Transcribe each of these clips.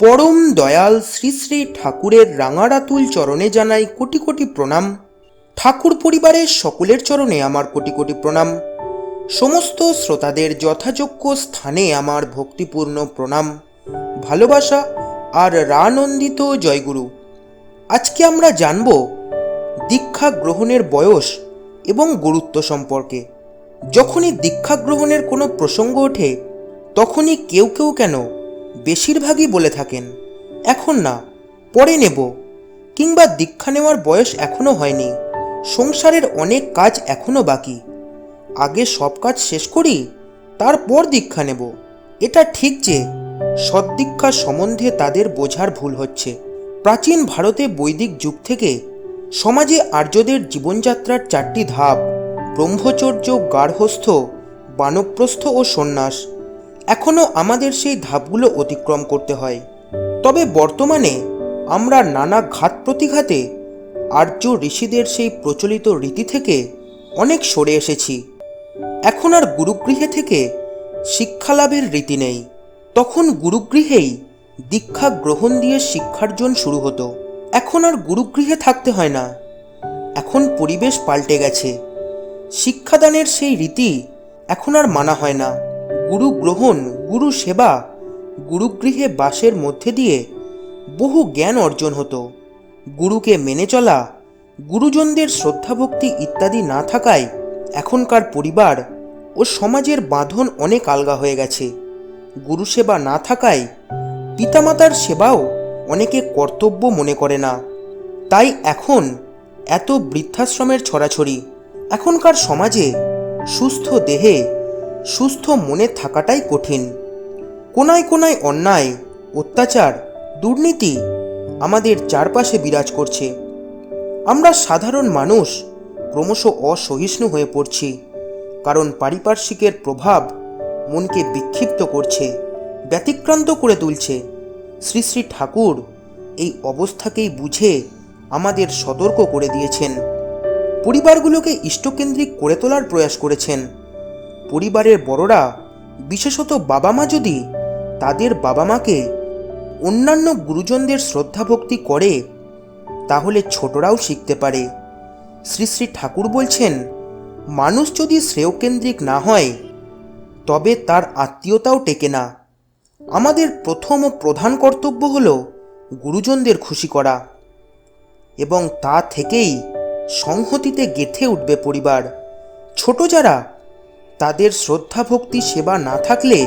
পরম দয়াল শ্রী শ্রী ঠাকুরের রাঙারাতুল চরণে জানাই কোটি কোটি প্রণাম। ঠাকুর পরিবারের সকলের চরণে আমার কোটি কোটি প্রণাম। সমস্ত শ্রোতাদের যথাযোগ্য স্থানে আমার ভক্তিপূর্ণ প্রণাম। ভালোবাসা আর রানন্দিত জয়গুরু। আজকে আমরা জানব দীক্ষা গ্রহণের বয়স এবং গুরুত্ব সম্পর্কে। যখনই দীক্ষা গ্রহণের কোনো প্রসঙ্গ ওঠে, তখনই কেউ কেউ কেন বেশিরভাগই বলে থাকেন, এখন না, পরে নেব। কিংবা, দীক্ষা নেওয়ার বয়স এখনও হয়নি, সংসারের অনেক কাজ এখনও বাকি, আগে সব কাজ শেষ করি, তারপর দীক্ষা নেব। এটা ঠিক যে, সদ্দীক্ষা সম্বন্ধে তাদের বোঝার ভুল হচ্ছে। প্রাচীন ভারতে বৈদিক যুগ থেকে সমাজে আর্যদের জীবনযাত্রার চারটি ধাপ, ব্রহ্মচর্য গার্হস্থ বানপ্রস্থ ও সন্ন্যাস। এখনও আমাদের সেই ধাপগুলো অতিক্রম করতে হয়। তবে বর্তমানে আমরা নানা ঘাত প্রতিঘাতে আর্য ঋষিদের সেই প্রচলিত রীতি থেকে অনেক সরে এসেছি। এখন আর গুরুগৃহে থেকে শিক্ষালাভের রীতি নেই। তখন গুরুগৃহেই দীক্ষা গ্রহণ দিয়ে শিক্ষার্জন শুরু হতো। এখন আর গুরুগৃহে থাকতে হয় না। এখন পরিবেশ পাল্টে গেছে। শিক্ষাদানের সেই রীতি এখন আর মানা হয় না। গুরু গ্রহণ, গুরু সেবা, গুরুগৃহে বাসের মধ্যে দিয়ে বহু জ্ঞান অর্জন হতো। গুরুকে মেনে চলা, গুরুজনদের শ্রদ্ধাভক্তি ইত্যাদি না থাকায় এখনকার পরিবার ও সমাজের বাঁধন অনেক আলগা হয়ে গেছে। গুরু সেবা না থাকায় পিতামাতার সেবাও অনেকে কর্তব্য মনে করে না। তাই এখন এত বৃদ্ধাশ্রমের ছড়াছড়ি, এখনকার সমাজে সুস্থ দেহে সুস্থ মনে থাকাটাই কঠিন। কোনায় কোনায় অন্যায়, অত্যাচার, দুর্নীতি আমাদের চারপাশে বিরাজ করছে। আমরা সাধারণ মানুষ, ক্রমশ অসহিষ্ণু হয়ে পড়ছি, কারণ পারিপার্শ্বিকের প্রভাব মনকে বিক্ষিপ্ত করছে, ব্যতিক্রান্ত করে তুলছে। শ্রী শ্রী ঠাকুর এই অবস্থাকেই বুঝে আমাদের সতর্ক করে দিয়েছেন। পরিবারগুলোকে ইষ্টকেন্দ্রিক করে তোলার প্রয়াস করেছেন। পরিবারের বড়রা, বিশেষত বাবা মা যদি তাদের বাবা মাকে অন্যান্য গুরুজনদের শ্রদ্ধা ভক্তি করে, তাহলে ছোটরাও শিখতে পারে। শ্রী শ্রী ঠাকুর বলছেন, মানুষ যদি শ্রেয়কেন্দ্রিক না হয়, তবে তার আত্মীয়তাও টেকে না। আমাদের প্রথম ও প্রধান কর্তব্য হল গুরুজনদের খুশি করা এবং তা থেকেই সংহতিতে গেথে উঠবে পরিবার। ছোট যারা তাদের শ্রদ্ধা ভক্তি সেবা না থাকলে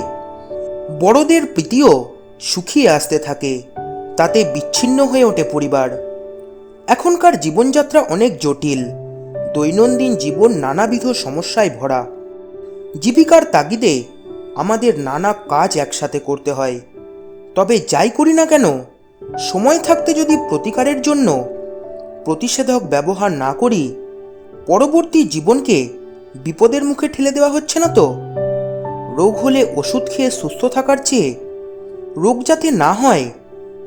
বড়দের প্রীতিও সুখিয়ে আসতে থাকে। তাতে বিচ্ছিন্ন হয়ে ওঠে পরিবার। এখনকার জীবনযাত্রা অনেক জটিল। দৈনন্দিন জীবন নানাবিধ সমস্যায় ভরা। জীবিকার তাগিদে আমাদের নানা কাজ একসাথে করতে হয়। তবে যাই করি না কেন, সময় থাকতে যদি প্রতিকারের জন্য প্রতিষেধক ব্যবহার না করি, পরবর্তী জীবনকে বিপদের মুখে ঠেলে দেওয়া হচ্ছে না তো? রোগ হলে ওষুধ খেয়ে সুস্থ থাকার চেয়ে রোগ যাতে না হয়,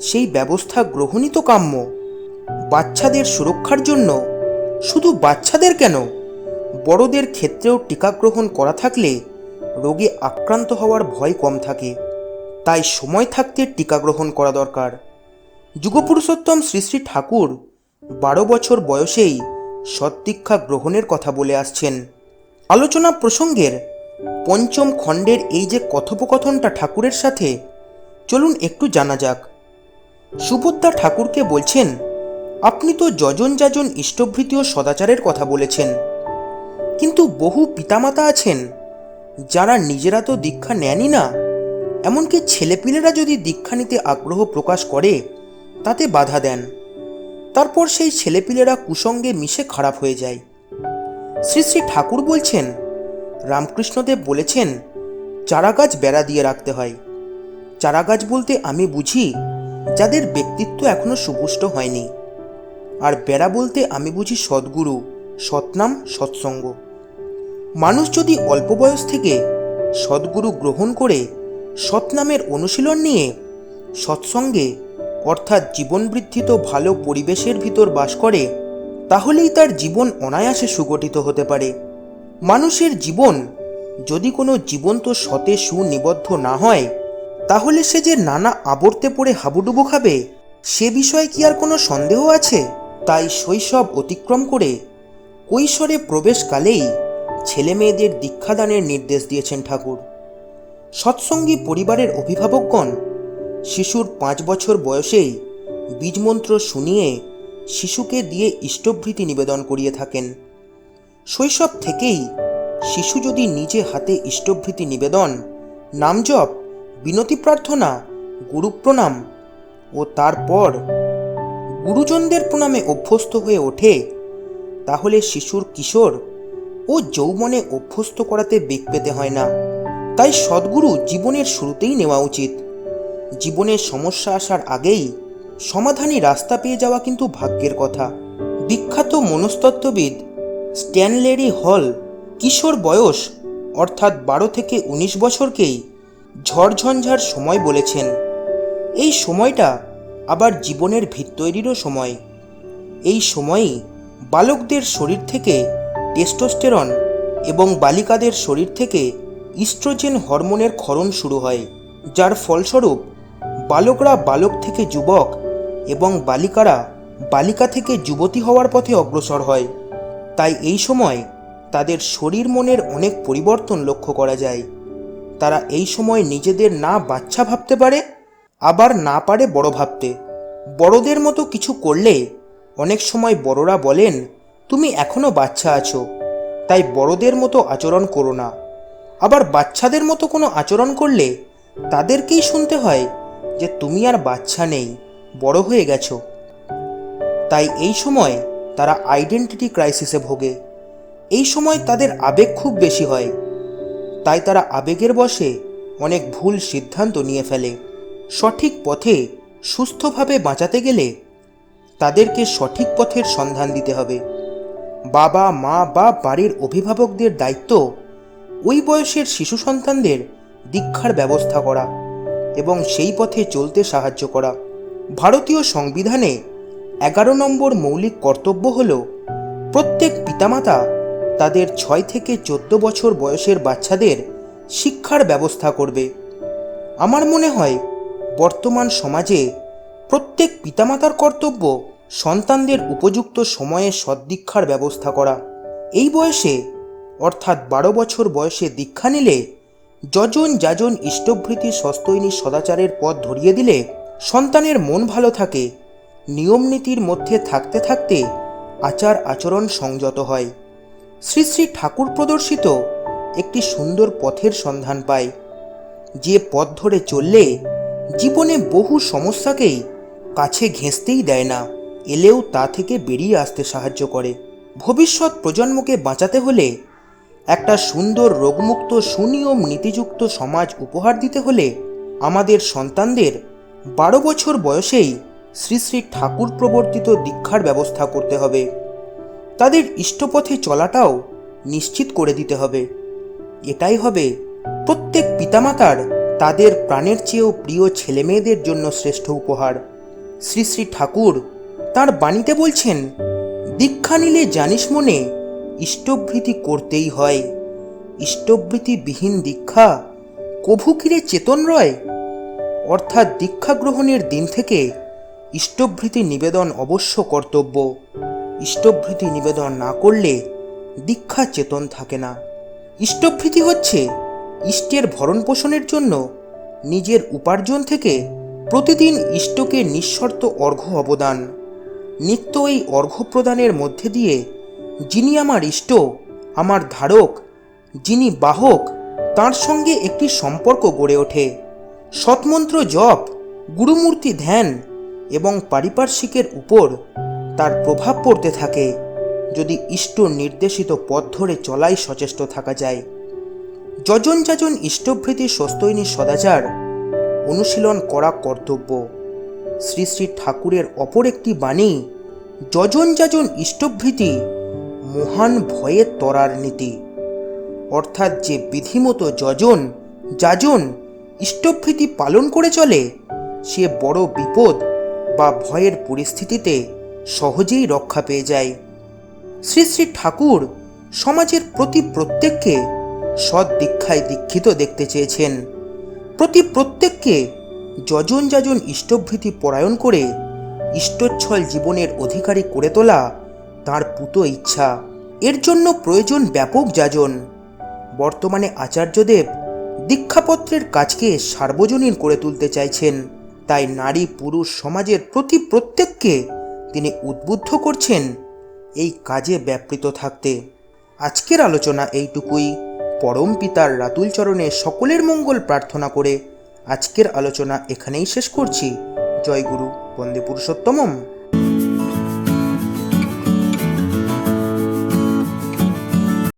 সেই ব্যবস্থা গ্রহণই তো কাম্য। বাচ্চাদের সুরক্ষার জন্য শুধু বাচ্চাদের কেন? বড়দের ক্ষেত্রেও টিকা গ্রহণ করা থাকলে রোগে আক্রান্ত হওয়ার ভয় কম থাকে। তাই সময় থাকতে টিকা গ্রহণ করা দরকার। যুগপুরুষোত্তম শ্রী শ্রী ঠাকুর বারো বছর বয়সেই সদ্দীক্ষা গ্রহণের কথা বলে আসছেন। আলোচনা প্রসঙ্গের পঞ্চম খণ্ডের এই যে কথোপকথনটা ঠাকুরের সাথে, চলুন একটু জানা যাক। সুভদ্রা ঠাকুরকে বলছেন, আপনি তো যজন যাজন ইষ্টভৃতীয় সদাচারের কথা বলেছেন। কিন্তু বহু পিতামাতা আছেন, যারা নিজেরা তো দীক্ষা নেনই না। এমনকি ছেলেপিলেরা যদি দীক্ষা নিতে আগ্রহ প্রকাশ করে, তাতে বাধা দেন। তারপর সেই ছেলেপিলেরা কুসঙ্গে মিশে খারাপ হয়ে যায়। শ্রী শ্রী ঠাকুর বলছেন, রামকৃষ্ণদেব বলেছেন, চারা গাছ বেড়া দিয়ে রাখতে হয়। চারা গাছ বলতে আমি বুঝি, যাদের ব্যক্তিত্ব এখনও সুপুষ্ট হয়নি। আর বেড়া বলতে আমি বুঝি সদ্গুরু, সৎনাম, সৎসঙ্গ। মানুষ যদি অল্প বয়স থেকে সদ্গুরু গ্রহণ করে সৎনামের অনুশীলন নিয়ে সৎসঙ্গে অর্থাৎ জীবনবৃদ্ধিত ভালো পরিবেশের ভিতর বাস করে তাহলেই তার জীবন অনায়াসে সুগঠিত হতে পারে। মানুষের জীবন যদি কোনো জীবন্ত সতে সুনিবদ্ধ না হয়, তাহলে সে যে নানা আবর্তে পড়ে হাবুডুবু খাবে, সে বিষয়ে কি আর কোনো সন্দেহ আছে? তাই শৈশব অতিক্রম করে কৈশোরে প্রবেশকালেই ছেলে মেয়েদের দীক্ষাদানের নির্দেশ দিয়েছেন ঠাকুর। সৎসঙ্গী পরিবারের অভিভাবকগণ শিশুর পাঁচ বছর বয়সেই বীজমন্ত্র শুনিয়ে শিশুকে দিয়ে ইষ্টভৃতি নিবেদন করিয়ে থাকেন। শৈশব থেকেই শিশু যদি নিজে হাতে ইষ্টভৃতি নিবেদন, নামজপ, বিনতি প্রার্থনা গুরু প্রণাম ও তারপর গুরুজনদের প্রণামে অভ্যস্ত হয়ে ওঠে, তাহলে শিশুর কিশোর ও যৌবনে অভ্যস্ত করাতে বেগ পেতে হয় না। তাই সদ্গুরু জীবনের শুরুতেই নেওয়া উচিত। জীবনের সমস্যা আসার আগেই সমাধানী রাস্তা পেয়ে যাওয়া কিন্তু ভাগ্যের কথা। বিখ্যাত মনস্তত্ত্ববিদ স্ট্যানলেরি হল কিশোর বয়স, অর্থাৎ বারো থেকে উনিশ বছরকেই, ঝড়ঝঞ্ঝার সময় বলেছেন। এই সময়টা আবার জীবনের ভিত তৈরিরও সময়। এই সময়ই বালকদের শরীর থেকে টেস্টোস্টেরন এবং বালিকাদের শরীর থেকে ইস্ট্রোজেন হরমোনের ক্ষরণ শুরু হয়, যার ফলস্বরূপ বালকরা বালক থেকে যুবক এবং বালিকারা বালিকা থেকে যুবতী হওয়ার পথে অগ্রসর হয়। তাই এই সময় তাদের শরীর মনের অনেক পরিবর্তন লক্ষ্য করা যায়। তারা এই সময় নিজেদের না বাচ্চা ভাবতে পারে, আবার না পারে বড় ভাবতে। বড়দের মতো কিছু করলে অনেক সময় বড়রা বলেন, তুমি এখনও বাচ্চা আছো। তাই বড়দের মতো আচরণ করো না। আবার বাচ্চাদের মতো কোনো আচরণ করলে তাদেরকেই শুনতে হয় যে, তুমি আর বাচ্চা নেই। বড় হয়ে গেছো। তাই এই সময় তারা আইডেন্টিটি ক্রাইসিসে ভোগে। এই সময় তাদের আবেগ খুব বেশি হয়। তাই তারা আবেগের বশে অনেক ভুল সিদ্ধান্ত নিয়ে ফেলে। সঠিক পথে সুস্থভাবে বাঁচাতে গেলে তাদেরকে সঠিক পথের সন্ধান দিতে হবে। বাবা, মা বা বাড়ির অভিভাবকদের দায়িত্ব ওই বয়সের শিশু সন্তানদের দীক্ষার ব্যবস্থা করা এবং সেই পথে চলতে সাহায্য করা। ভারতীয় সংবিধানে এগারো নম্বর মৌলিক কর্তব্য হল, প্রত্যেক পিতামাতা তাদের ছয় থেকে চোদ্দ বছর বয়সের বাচ্চাদের শিক্ষার ব্যবস্থা করবে। আমার মনে হয়, বর্তমান সমাজে প্রত্যেক পিতামাতার কর্তব্য সন্তানদের উপযুক্ত সময়ে সদ্দীক্ষার ব্যবস্থা করা। এই বয়সে, অর্থাৎ বারো বছর বয়সে দীক্ষা নিলে যজন যাজন ইষ্টভৃতি সস্তৈনী সদাচারের পথ ধরিয়ে দিলে সন্তানের মন ভালো থাকে, নিয়মনীতির মধ্যে থাকতে থাকতে আচার আচরণ সংযত হয়। শ্রী শ্রী ঠাকুর প্রদর্শিত একটি সুন্দর পথের সন্ধান পায়, যে পথ ধরে চললে জীবনে বহু সমস্যাকেই কাছে ঘেঁষতেই দেয় না, এলেও তা থেকে বেরিয়ে আসতে সাহায্য করে। ভবিষ্যৎ প্রজন্মকে বাঁচাতে হলে একটা সুন্দর রোগমুক্ত সুনিয়ম নীতিযুক্ত সমাজ উপহার দিতে হলে আমাদের সন্তানদের বারো বছর বয়সেই শ্রী শ্রী ঠাকুর প্রবর্তিত দীক্ষার ব্যবস্থা করতে হবে। তাদের ইষ্টপথে চলাটাও নিশ্চিত করে দিতে হবে। এটাই হবে প্রত্যেক পিতামাতার তাদের প্রাণের চেয়েও প্রিয় ছেলেমেয়েদের জন্য শ্রেষ্ঠ উপহার। শ্রী শ্রী ঠাকুর তার বাণীতে বলছেন, দীক্ষা নিলে জানিস মনে, ইষ্টভৃতি করতেই হয়। ইষ্টভৃতিবিহীন দীক্ষা কভু কিরে চেতন রয়? অর্থাৎ দীক্ষা গ্রহণের দিন থেকে ইষ্টভৃতি নিবেদন অবশ্য কর্তব্য। ইষ্টভৃতি নিবেদন না করলে দীক্ষা চেতন থাকে না। ইষ্টভৃতি হচ্ছে ইষ্টের ভরণ পোষণের জন্য নিজের উপার্জন থেকে প্রতিদিন ইষ্টকে নিঃশর্ত অর্ঘ্য অবদান। নিত্য এই অর্ঘ্য প্রদানের মধ্যে দিয়ে যিনি আমার ইষ্ট, আমার ধারক, যিনি বাহক, তার সঙ্গে একটি সম্পর্ক গড়ে ওঠে। সৎমন্ত্র জপ, গুরুমূর্তি ধ্যান এবং পারিপার্শ্বিকের উপর তার প্রভাব পড়তে থাকে। যদি ইষ্ট নির্দেশিত পথ ধরে চলাই সচেষ্ট থাকা যায়। যজন যাজন ইষ্টভৃতি সস্তৈনী সদাচার, অনুশীলন করা কর্তব্য। শ্রী শ্রী ঠাকুরের অপর একটি বাণী, যজন যাজন ইষ্টভৃতি মহান ভয়ে তরার নীতি। অর্থাৎ যে বিধিমতো যজন, যাজন ইষ্টভৃতি পালন করে চলে, সে বড় বিপদ বা ভয়ের পরিস্থিতিতে সহজেই রক্ষা পেয়ে যায়। শ্রী শ্রী ঠাকুর সমাজের প্রতি প্রত্যেককে সৎ দীক্ষায় দীক্ষিত দেখতে চেয়েছেন। প্রতি প্রত্যেককে যজন যাজন ইষ্টভৃতি পরায়ণ করে ইষ্টচ্ছল জীবনের অধিকারী করে তোলা তার পুত ইচ্ছা। এর জন্য প্রয়োজন ব্যাপক যাজন। বর্তমানে আচার্যদেব দীক্ষাপত্রের কাজকে সার্বজনীন করে তুলতে চাইছেন। তাই নারী পুরুষ সমাজের প্রতি প্রত্যেককে তিনি উদ্বুদ্ধ করছেন এই কাজে ব্যাপৃত থাকতে। আজকের আলোচনা এইটুকুই। পরম পিতার রাতুল চরণে সকলের মঙ্গল প্রার্থনা করে আজকের আলোচনা এখানেই শেষ করছি। জয় গুরু, বন্দে পুরুষোত্তমম।